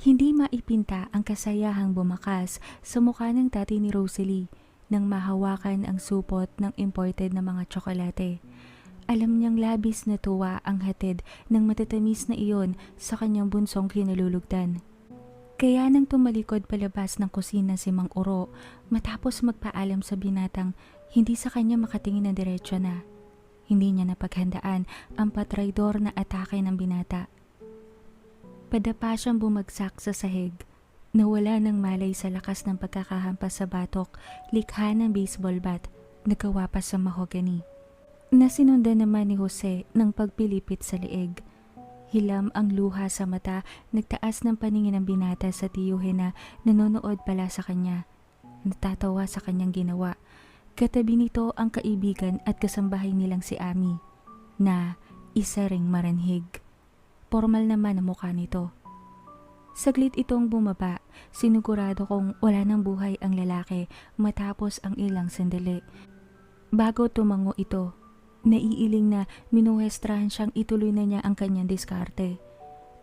Hindi maipinta ang kasayahang bumakas sa mukha ng tati ni Rosalie nang mahawakan ang supot ng imported na mga tsokolate. Alam niyang labis na tuwa ang hatid ng matatamis na iyon sa kanyang bunsong kinalulugdan. Kaya nang tumalikod palabas ng kusina si Mang Uro matapos magpaalam sa binatang hindi sa kanya makatingin na diretsyo na. Hindi niya napaghandaan ang patraydor na atake ng binata. Padapa siyang bumagsak sa sahig. Nawala ng malay sa lakas ng pagkakahampas sa batok, likha ng baseball bat, nagawa pa sa mahogany. Nasinundan naman ni Jose ng pagpilipit sa leeg. Hilam ang luha sa mata, nagtaas ng paningin ng binata sa tiyuhin na nanonood pala sa kanya. Natatawa sa kanyang ginawa. Katabi nito ang kaibigan at kasambahay nilang si Ami, na isa ring maranhig. Formal naman ang mukha nito. Saglit itong bumaba, sinigurado kong wala ng buhay ang lalaki matapos ang ilang sandali. Bago tumango ito, naiiling na minuwestrahan siyang ituloy na niya ang kanyang diskarte.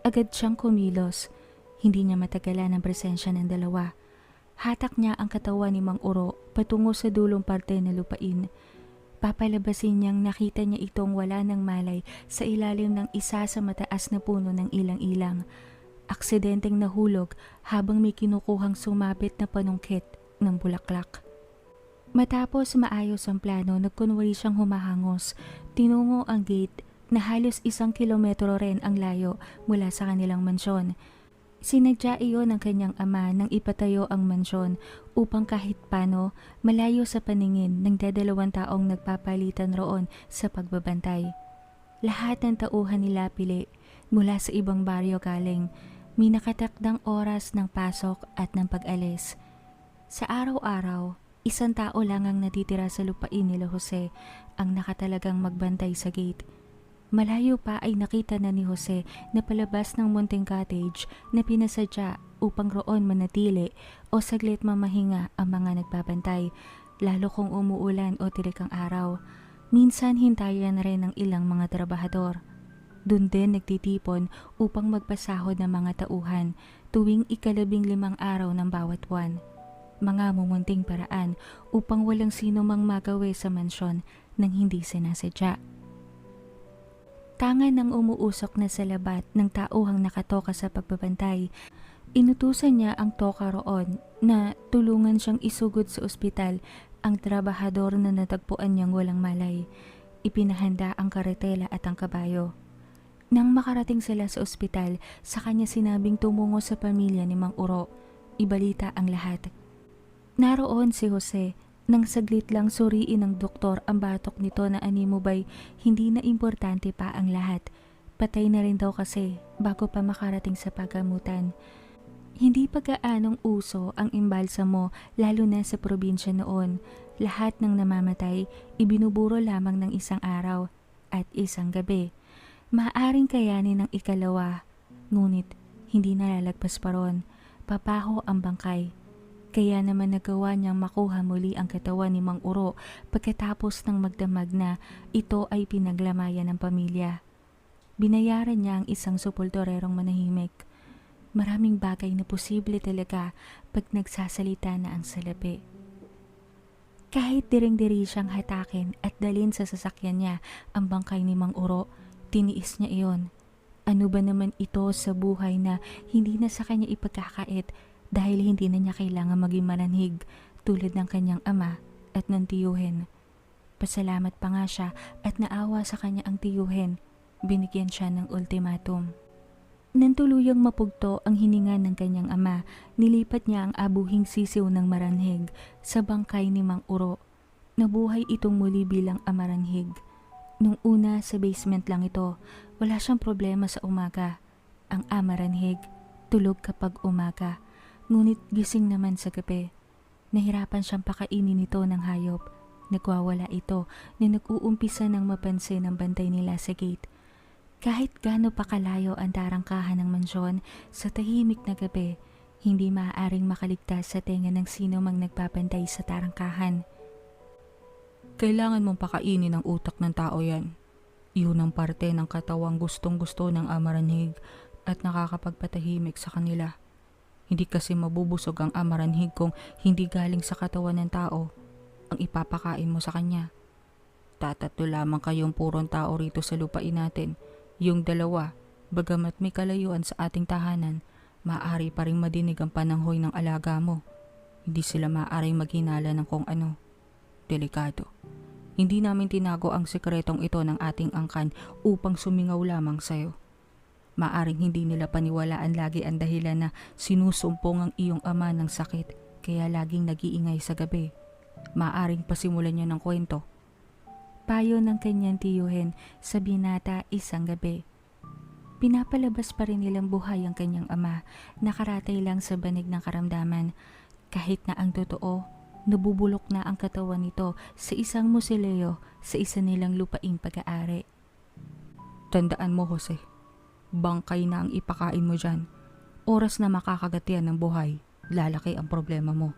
Agad siyang kumilos, hindi niya matagalan ang presensya ng dalawa. Hatak niya ang katawan ni Mang Uro patungo sa dulong parte ng lupain. Papalabasin niyang nakita niya itong wala ng malay sa ilalim ng isa sa mataas na puno ng ilang-ilang. Aksidenteng nahulog habang may kinukuhang sumabit na panungkit ng bulaklak. Matapos maayos ang plano, nagkunwari siyang humahangos. Tinungo ang gate na halos isang kilometro rin ang layo mula sa kanilang mansyon. Sinadya iyon ng kanyang ama nang ipatayo ang mansyon upang kahit pano malayo sa paningin ng dadalawang taong nagpapalitan roon sa pagbabantay. Lahat ng tauhan nila pili mula sa ibang baryo galing, may nakatakdang oras ng pasok at ng pag-alis. Sa araw-araw, isang tao lang ang natitira sa lupain nila Jose ang nakatalagang magbantay sa gate. Malayo pa ay nakita na ni Jose na palabas ng munting cottage na pinasadya upang roon manatili o saglit mamahinga ang mga nagbabantay, lalo kung umuulan o tirik ang araw. Minsan hintayan na rin ng ilang mga trabahador. Doon din nagtitipon upang magpasahod ng mga tauhan tuwing ikalabing limang araw ng bawat buwan. Mga mumunting paraan upang walang sino mang magawi sa mansyon nang hindi sinasadya. Tangan ng umuusok na sa labat ng tauhang nakatoka sa pagbabantay. Inutusan niya ang toka roon na tulungan siyang isugod sa ospital ang trabahador na natagpuan niyang walang malay. Ipinahanda ang karetela at ang kabayo. Nang makarating sila sa ospital, sa kanya sinabing tumungo sa pamilya ni Mang Uro. Ibalita ang lahat. Naroon si Jose nang saglit lang suriin ng doktor ang batok nito na animo ba'y hindi na importante pa ang lahat. Patay na rin daw kasi bago pa makarating sa pagamutan. Hindi pa gaanong uso ang imbalsamo lalo na sa probinsya noon. Lahat ng namamatay ibinuburo lamang ng isang araw at isang gabi. Maaring kayanin ng ikalawa, ngunit hindi nalalagpas pa ron. Papaho ang bangkay kaya naman nagawa niyang makuha muli ang katawan ni Mang Uro pagkatapos ng magdamag na ito ay pinaglamayan ng pamilya. Binayaran niya ang isang supultorerong manahimik. Maraming bagay na posible talaga pag nagsasalita na ang salapi. Kahit diring-diri siyang hatakin at dalin sa sasakyan niya ang bangkay ni Mang Uro, tiniis niya iyon. Ano ba naman ito sa buhay na hindi na sa kanya ipagkakait dahil hindi na niya kailangan maging mananhig tulad ng kanyang ama at ng tiyuhin. Pasalamat pa nga siya at naawa sa kanya ang tiyuhin. Binigyan siya ng ultimatum. Nang tuluyang mapugto ang hininga ng kanyang ama, nilipat niya ang abuhing sisiw ng maranhig sa bangkay ni Mang Uro. Nabuhay itong muli bilang amaranhig. Nung una sa basement lang ito, wala siyang problema sa umaga. Ang amaranhig, tulog kapag umaga. Ngunit gising naman sa gabi. Nahirapan siyang pakainin ito ng hayop. Nagwawala ito na nag-uumpisa ng mapansin ang bantay nila sa gate. Kahit gaano pa kalayo ang tarangkahan ng mansyon sa tahimik na gabi, hindi maaaring makaligtas sa tenga ng sino mang nagpapantay sa tarangkahan. Kailangan mong pakainin ang utak ng tao yan. Yun ang parte ng katawang gustong gusto ng amaranhig at nakakapagpatahimik sa kanila. Hindi kasi mabubusog ang amaranhig kung hindi galing sa katawan ng tao ang ipapakain mo sa kanya. Tatatlo lamang kayong purong tao rito sa lupain natin. Yung dalawa, bagamat may kalayuan sa ating tahanan, maaari pa rin madinig ang pananghoy ng alaga mo. Hindi sila maaaring maghinala ng kung ano. Delikado. Hindi namin tinago ang sekretong ito ng ating angkan upang sumingaw lamang sa'yo. Maaring hindi nila paniwalaan lagi ang dahilan na sinusumpong ang iyong ama ng sakit kaya laging nag-iingay sa gabi. Maaring pasimulan niya ng kwento. Payo ng kanyang tiyuhin sa binata isang gabi. Pinapalabas pa rin nilang buhay ang kanyang ama, nakaratay lang sa banig ng karamdaman. Kahit na ang totoo, nabubulok na ang katawan nito sa isang musileo sa isa nilang lupaing pag-aari. Tandaan mo, Jose. Bangkay na ang ipakain mo dyan. Oras na makakagat yan ng buhay, lalaki ang problema mo.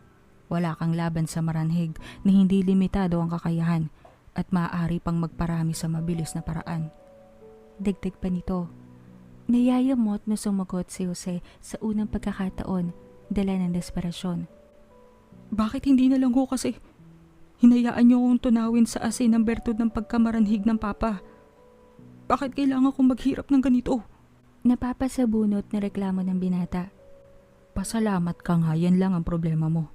Wala kang laban sa maranhig na hindi limitado ang kakayahan at maaari pang magparami sa mabilis na paraan. Dagdag pa nito, nayayamot na sumagot si Jose sa unang pagkakataon, dala ng desperasyon. Bakit hindi na lang ho kasi? Hinayaan niyo akong tunawin sa asin ang bertud ng pagkamaranhig ng papa. Bakit kailangan kong maghirap ng ganito? Napapasabunot na reklamo ng binata. Pasalamat ka nga, yan lang ang problema mo.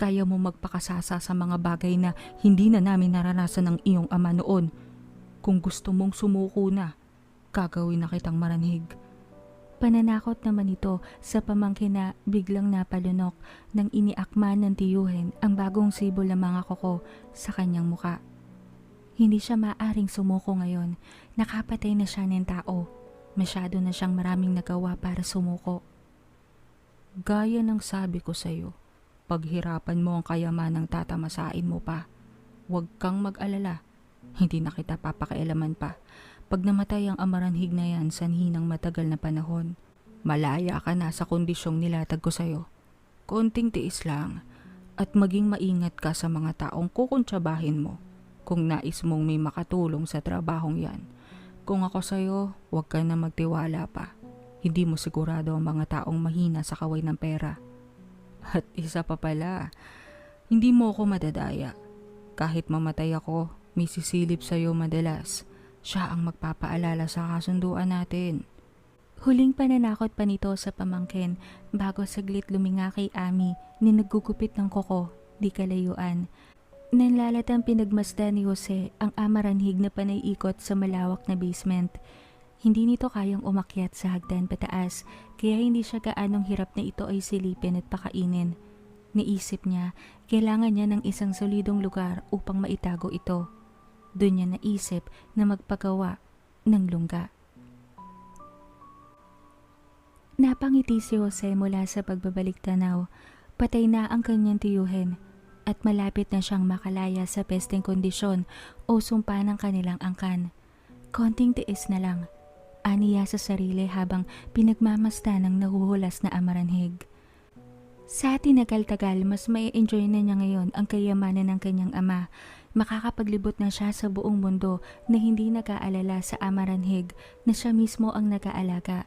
Kaya mo magpakasasa sa mga bagay na hindi na namin naranasan ng iyong ama noon. Kung gusto mong sumuko na, gagawin na kitang maranhig. Pananakot naman ito sa pamangkin na biglang napalunok nang iniakman ng tiyuhin ang bagong sibol ng mga koko sa kanyang muka. Hindi siya maaring sumuko ngayon. Nakapatay na siya ng tao. Masyado na siyang maraming nagawa para sumuko. Gaya ng sabi ko sa'yo, paghirapan mo ang kayamanang tatamasain mo pa. Huwag kang mag-alala. Hindi na kita papakialaman pa. Pag namatay ang amaranhig na yan sanhi ng matagal na panahon, malaya ka na sa kondisyong nilatag ko sa'yo. Konting tiis lang at maging maingat ka sa mga taong kukuntsabahin mo kung nais mong may makatulong sa trabahong yan. Kung ako sa'yo, huwag ka na magtiwala pa. Hindi mo sigurado ang mga taong mahina sa kaway ng pera. At isa pa pala, hindi mo ako madadaya. Kahit mamatay ako, may sisilip sa'yo madalas. Siya ang magpapaalala sa kasunduan natin. Huling pananakot pa nito sa pamangkin bago saglit luminga kay Ami ni naggugupit ng koko, di kalayuan. Nanlalatang pinagmasda ni Jose ang amaranhig na panay-ikot sa malawak na basement. Hindi nito kayang umakyat sa hagdan pataas kaya hindi siya gaanong hirap na ito ay silipin at pakainin. Naisip niya, kailangan niya ng isang solidong lugar upang maitago ito. Doon niya naisip na magpagawa ng lungga. Napangiti si Jose mula sa pagbabalik tanaw. Patay na ang kanyang tiyuhin at malapit na siyang makalaya sa pesteng kondisyon o sumpa ng kanilang angkan. Konting tiis na lang. Aniya sa sarili habang pinagmamasta ng nahuhulas na amaranhig. Sa tinagal-tagal, mas may enjoy na niya ngayon ang kayamanan ng kanyang ama. Makakapaglibot na siya sa buong mundo na hindi nag-aalala sa amaranhig na siya mismo ang nag-aalaga.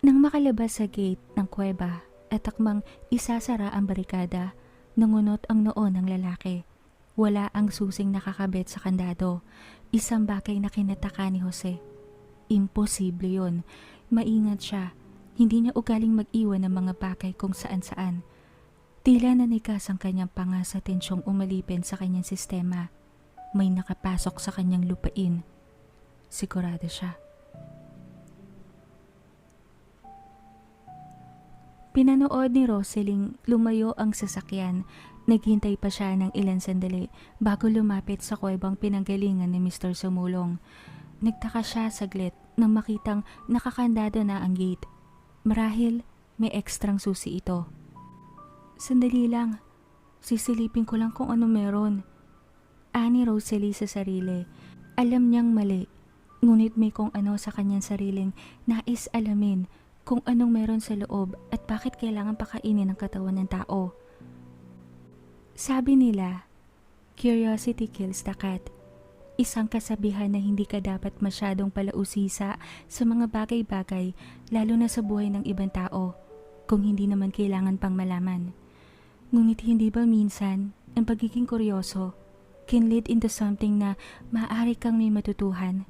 Nang makalabas sa gate ng kuweba at takmang isasara ang barikada, Nangunot ang noo ng lalaki. Wala ang susing nakakabit sa kandado. Isang bagay na kinataka ni Jose. Imposible yon. Maingat siya. Hindi niya ugaling mag-iwan ng mga bagay kung saan-saan. Tila nanigas ang kanyang panga sa tensyong umalipin sa kanyang sistema. May nakapasok sa kanyang lupain. Sigurado siya. Pinanood ni Roseling lumayo ang sasakyan. Naghintay pa siya ng ilan sandali bago lumapit sa kuwebang pinanggalingan ni Mr. Sumulong. Nagtaka siya saglit nang makitang nakakandado na ang gate. Marahil may ekstrang susi ito. Sandali lang. Sisilipin ko lang kung ano meron. Ani Rosalie sa sarili. Alam niyang mali. Ngunit may kung ano sa kanyang sariling nais alamin kung anong meron sa loob at bakit kailangan pakainin ang katawan ng tao. Sabi nila, curiosity kills the cat. Isang kasabihan na hindi ka dapat masyadong palausisa sa mga bagay-bagay lalo na sa buhay ng ibang tao kung hindi naman kailangan pang malaman. Ngunit hindi ba minsan ang pagiging kuryoso can lead into something na maaari kang may matutuhan?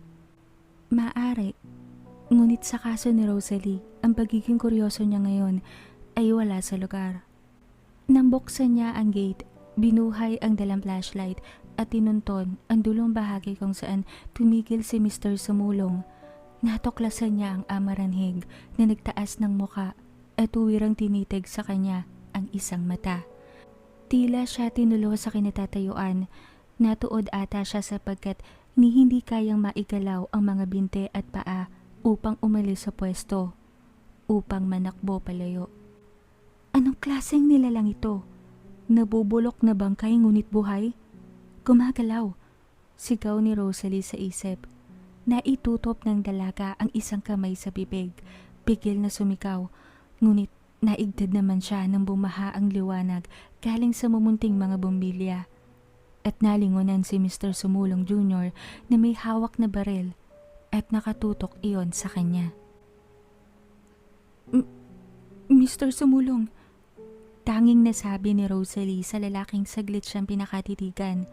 Maaari. Ngunit sa kaso ni Rosalie, ang pagiging kuryoso niya ngayon ay wala sa lugar. Nang buksan niya ang gate, binuhay ang dalang flashlight at tinunton ang dulong bahagi kung saan tumigil si Mr. Sumulong. Natuklasan niya ang amaranhig na nagtaas ng muka at tuwirang tinitig sa kanya ang isang mata. Tila siya tinulo sa kinatatayuan. Natuod ata siya sapagkat ni hindi kayang maigalaw ang mga binte at paa upang umalis sa pwesto, upang manakbo palayo. Anong klaseng nilalang ito? Nabubulok na bangkay ngunit buhay? Gumagalaw. Sigaw ni Rosalie sa isip. Naitutop ng dalaga ang isang kamay sa bibig. Pigil na sumikaw. Ngunit naigdad naman siya nang bumaha ang liwanag galing sa mumunting mga bombilya. At nalingonan si Mr. Sumulong Jr. na may hawak na barel at nakatutok iyon sa kanya. "M- Mr. Sumulong, tanging nasabi ni Rosalie sa lalaking saglit siyang pinakatitigan.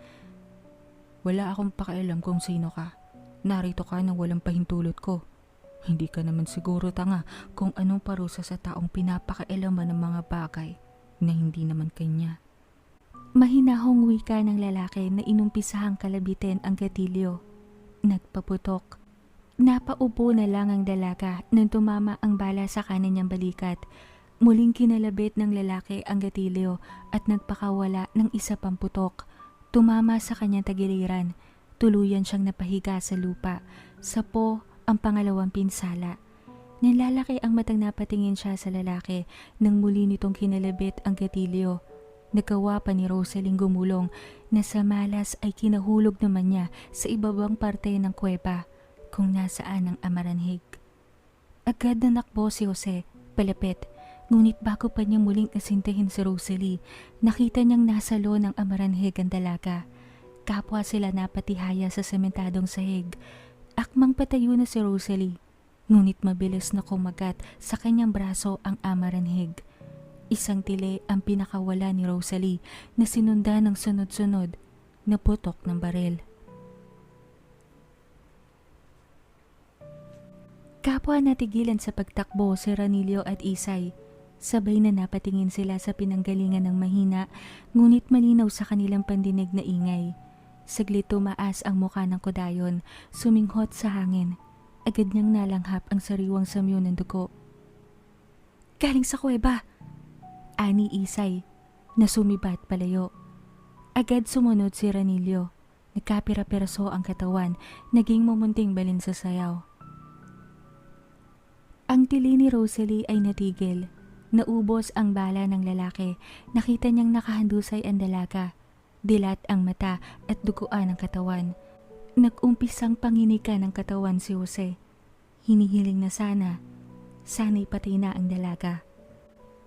Wala akong pakialam kung sino ka. Narito ka nang walang pahintulot ko. Hindi ka naman siguro tanga kung anong parusa sa taong pinapakailaman ng mga bagay na hindi naman kanya. Mahinahong wika ng lalaki na inumpisahang kalabitin ang gatilyo. Nagpaputok. Napaupo na lang ang dalaga nang tumama ang bala sa kanan niyang balikat. Muling kinalabit ng lalaki ang gatilyo at nagpakawala ng isa pang putok. Tumama sa kanyang tagiliran. Tuluyan siyang napahiga sa lupa. Sapo ang pangalawang pinsala. Nilalaki ang matang napatingin siya sa lalaki nang muli nitong kinalabit ang gatilyo. Nagawa pa ni Rosalie gumulong na sa malas ay kinahulog naman niya sa ibabang parte ng kuweba kung nasaan ang amaranhig. Agad na nakbo si Jose, palapit. Ngunit bago pa niya muling asintahin si Rosalie, nakita niyang nasa lo ng amaranhig ang dalaga. Kapwa sila napatihaya sa sementadong sahig. Akmang patayo na si Rosalie, ngunit mabilis na kumagat sa kanyang braso ang amaranhig. Isang tili ang pinakawala ni Rosalie na sinunda ng sunod-sunod na putok ng barel. Kapwa natigilan sa pagtakbo si Ranilio at Isay. Sabay na napatingin sila sa pinanggalingan ng mahina, ngunit malinaw sa kanilang pandinig na ingay. Saglit tumaas ang muka ng kodayon, suminghot sa hangin. Agad niyang nalanghap ang sariwang samyo ng dugo. Galing sa kuweba! Ani Isay, na sumibat palayo. Agad sumunod si Ranilio. Nagkapira-piraso ang katawan, naging mumunting balin sa sayaw. Ang tili ni Rosalie ay natigil. Naubos ang bala ng lalaki. Nakita niyang nakahandusay ang dalaga. Dilat ang mata at duguan ang katawan. Nag-umpisang panginikan ng katawan si Jose. Hinihiling na sana. Sana'y patay na ang dalaga.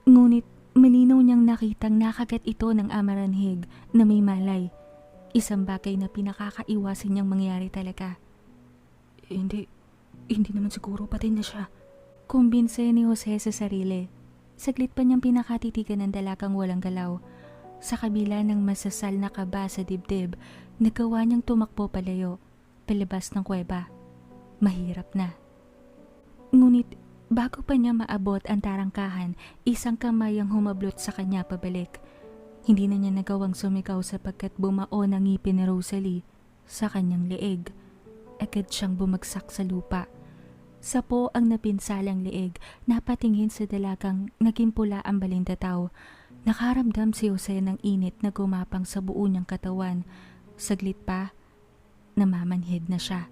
Ngunit malinaw niyang nakitang nakagat ito ng amaranhig na may malay. Isang bagay na pinakakaiwasan niyang mangyari talaga. Hindi, hindi naman siguro patay na siya. Kumbinse ni Jose sa sarili. Saglit pa niyang pinakatitigan ng dalagang walang galaw. Sa kabila ng masasal na kaba sa dibdib, nagawa niyang tumakbo palayo, palabas ng kuweba. Mahirap na. Ngunit bago pa niya maabot ang tarangkahan, isang kamay ang humablot sa kanya pabalik. Hindi na niya nagawang sumigaw sapagkat bumao ng ngipin ni Rosalie sa kanyang leeg. Agad siyang bumagsak sa lupa. Sapo ang napinsalang leeg, napatingin sa dalagang naging pula ang balintataw. Nakaramdam si Jose ng init na gumapang sa buo niyang katawan. Saglit pa, namamanhid na siya.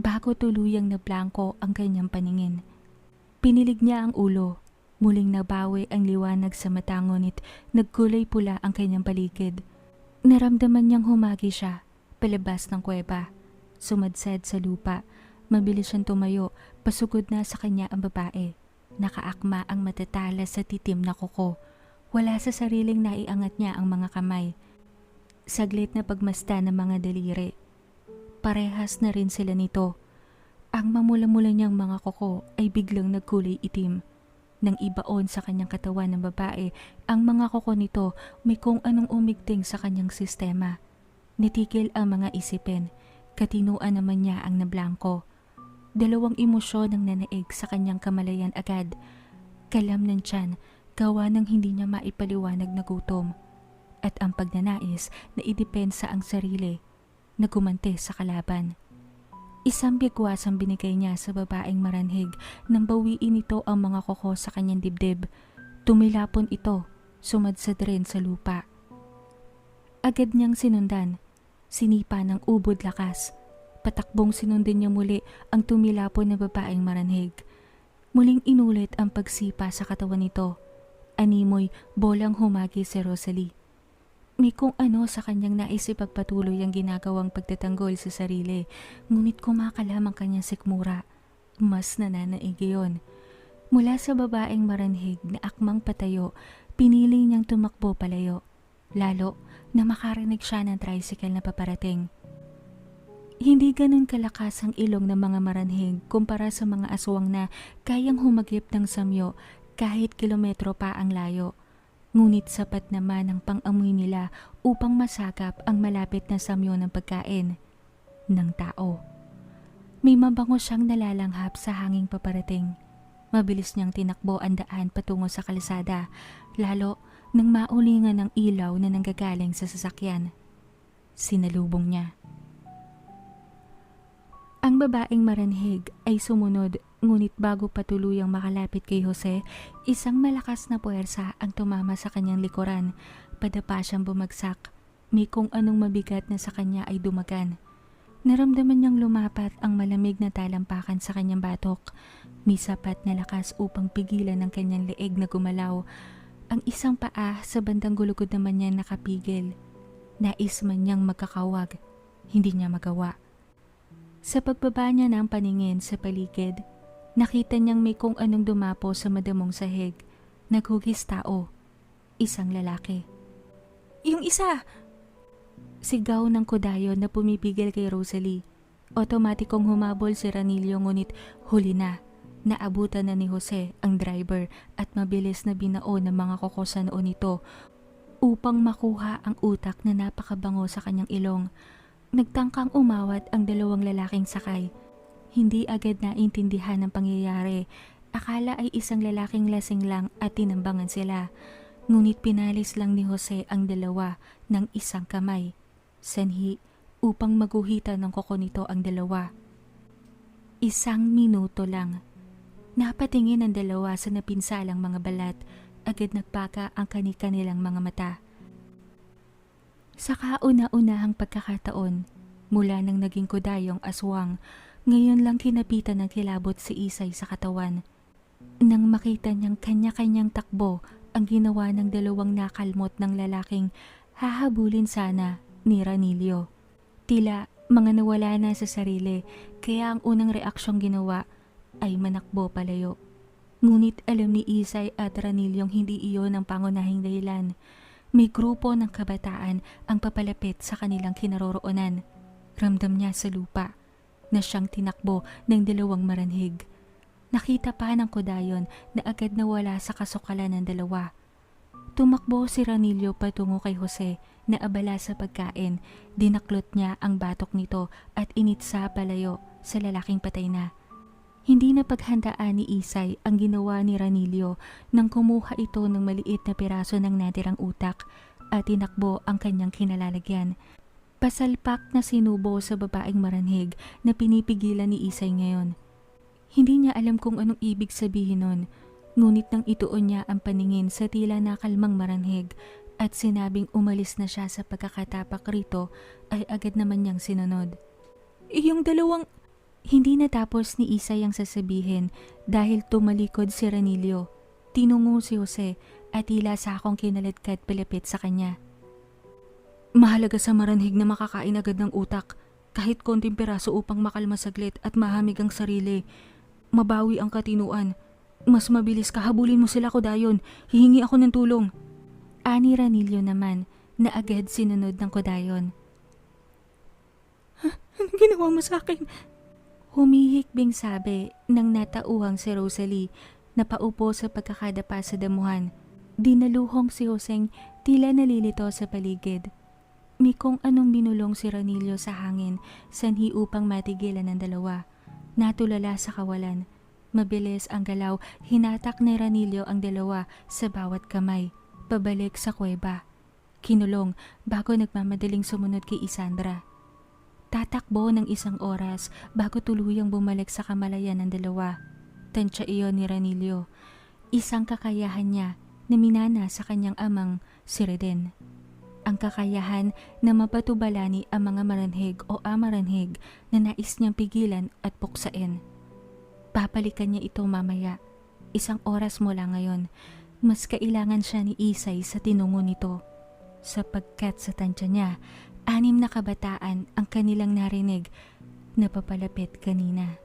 Bago tuluyang nablangko ang kanyang paningin. Pinilig niya ang ulo. Muling nabawi ang liwanag sa mata ngunit nagkulay pula ang kanyang paligid. Naramdaman niyang humagi siya, palabas ng kuweba. Sumadsad sa lupa, mabilis siyang tumayo, pasugod na sa kanya ang babae. Nakaakma ang matatalas sa titim na kuko. Wala sa sariling naiangat niya ang mga kamay. Saglit na pagmasta ng mga daliri. parehas na rin sila nito. Ang mamula-mula niyang mga koko ay biglang nagkulay itim. Nang ibaon sa kanyang katawan ng babae, ang mga koko nito may kung anong umigting sa kanyang sistema. Nitigil ang mga isipin. Katinuan naman niya ang nablangko. Dalawang emosyon ang nanaig sa kanyang kamalayan agad. Kalam ng tiyan, gawa ng hindi niya maipaliwanag na gutom. At ang pagnanais na idepensa ang sarili na gumante sa kalaban. Isang bigwas ang binigay niya sa babaeng maranhig nang bawiin ito ang mga koko sa kanyang dibdib. Tumilapon ito, sumadsad rin sa lupa. Agad niyang sinundan, sinipa ng ubod lakas. Patakbong sinundan niya muli ang tumilapon na babaeng maranhig. Muling inulit ang pagsipa sa katawan nito. Animoy, bolang humagi si Rosalie. May kung ano sa kanyang nais ipagpatuloy ang ginagawang pagtatanggol sa sarili, ngunit kumakalam ang kanyang sikmura. Mas nananaig iyon. Mula sa babaeng maranhig na akmang patayo, pinili niyang tumakbo palayo. Lalo na makarinig siya ng tricycle na paparating. Hindi ganun kalakas ang ilong ng mga maranhig kumpara sa mga aswang na kayang humagip ng samyo kahit kilometro pa ang layo. Ngunit sapat naman ang pang-amoy nila upang masagap ang malapit na samyo ng pagkain ng tao. May mabango siyang nalalanghap sa hanging paparating. Mabilis niyang tinakbo ang daan patungo sa kalsada, lalo nang maulingan ng ilaw na nanggagaling sa sasakyan. Sinalubong niya. Ang babaeng maranhig ay sumunod ngunit bago patuluyang makalapit kay Jose, isang malakas na puwersa ang tumama sa kanyang likuran. Padapa siyang bumagsak. May kung anong mabigat na sa kanya ay dumagan. Naramdaman niyang lumapat ang malamig na talampakan sa kanyang batok. May sapat na lakas upang pigilan ang kanyang leeg na gumalaw. Ang isang paa sa bandang gulugod naman niya nakapigil. Nais man niyang magkakawag. Hindi niya magawa. Sa pagbaba niya ng paningin sa paligid, nakita niyang may kung anong dumapo sa madamong sahig. Naghugis tao. Isang lalaki. Yung isa! Sigaw ng kodayon na pumipigil kay Rosalie. Otomatikong humabol si Ranillo ngunit huli na. Naabutan na ni Jose ang driver at mabilis na binao ng mga koko sa noo nito upang makuha ang utak na napakabango sa kanyang ilong. Nagtangkang umawat ang dalawang lalaking sakay. Hindi agad naintindihan ang pangyayari. Akala ay isang lalaking lasing lang at tinambangan sila. Ngunit pinalis lang ni Jose ang dalawa ng isang kamay. Sanhi upang maguhitan ng koko nito ang dalawa. Isang minuto lang. Napatingin ang dalawa sa napinsalang mga balat. Agad nagpaka ang kani-kanilang mga mata. Sa kauna-unahang pagkakataon, mula nang naging kudayong aswang, ngayon lang kinapitan ng kilabot si Isay sa katawan. Nang makita niyang kanya-kanyang takbo ang ginawa ng dalawang nakalmot ng lalaking hahabulin sana ni Ranillo. Tila mga nawala na sa sarili kaya ang unang reaksyong ginawa ay manakbo palayo. Ngunit alam ni Isay at Ranilong hindi iyon ang pangunahing dahilan. May grupo ng kabataan ang papalapit sa kanilang kinaroroonan. Ramdam niya sa lupa na siyang tinakbo ng dalawang maranhig. Nakita pa ng kodayon na agad nawala sa kasukalan ng dalawa. Tumakbo si Ranillo patungo kay Jose na abala sa pagkain. Dinaklot niya ang batok nito at initsa palayo sa lalaking patay na. Hindi na paghandaan ni Isay ang ginawa ni Ranillo nang kumuha ito ng maliit na piraso ng natirang utak at tinakbo ang kanyang kinalalagyan. Pasalpak na sinubo sa babaeng maranhig na pinipigilan ni Isay ngayon. Hindi niya alam kung anong ibig sabihin nun, ngunit nang ituon niya ang paningin sa tila nakalmang maranhig at sinabing umalis na siya sa pagkakatapak rito ay agad naman niyang sinunod. Yung dalawang... Hindi natapos ni Isay ang sasabihin dahil tumalikod si Ranillo. Tinungo si Jose at tila sa akong kinaladkad palapit sa kanya. Mahalaga sa maranhig na makakain agad ng utak kahit konting peraso upang makalma saglit at mahamig ang sarili. Mabawi ang katinuan. Mas mabilis kahabulin mo sila ko dayon. Hihingi ako ng tulong. Ani Ranillo naman na agad sinunod ng kodayon. Anong ginawa mo sa akin? Humihikbing sabi ng natauhang si Rosalie na paupo sa pagkakadapa sa damuhan. Dinaluhong si Joseng tila nalilito sa paligid. May kung anong binulong si Ranillo sa hangin sanhi upang matigilan ng dalawa. Natulala sa kawalan. Mabilis ang galaw, hinatak ni Ranillo ang dalawa sa bawat kamay, pabalik sa kuweba. Kinulong bago nagmamadaling sumunod kay Isandra. Tatakbo ng isang oras bago tuluyang bumalik sa kamalayan ng dalawa. Tansya iyon ni Ranillo. Isang kakayahan niya na minana sa kanyang amang si Reden. Ang kakayahan na mapatubalani ang mga maranhig o amaranhig na nais niyang pigilan at puksain. Papalikan niya ito mamaya. Isang oras mula ngayon, mas kailangan siya ni Isay sa tinungo nito. Sapagkat sa tansya niya, anim na kabataan ang kanilang narinig na papalapit kanina.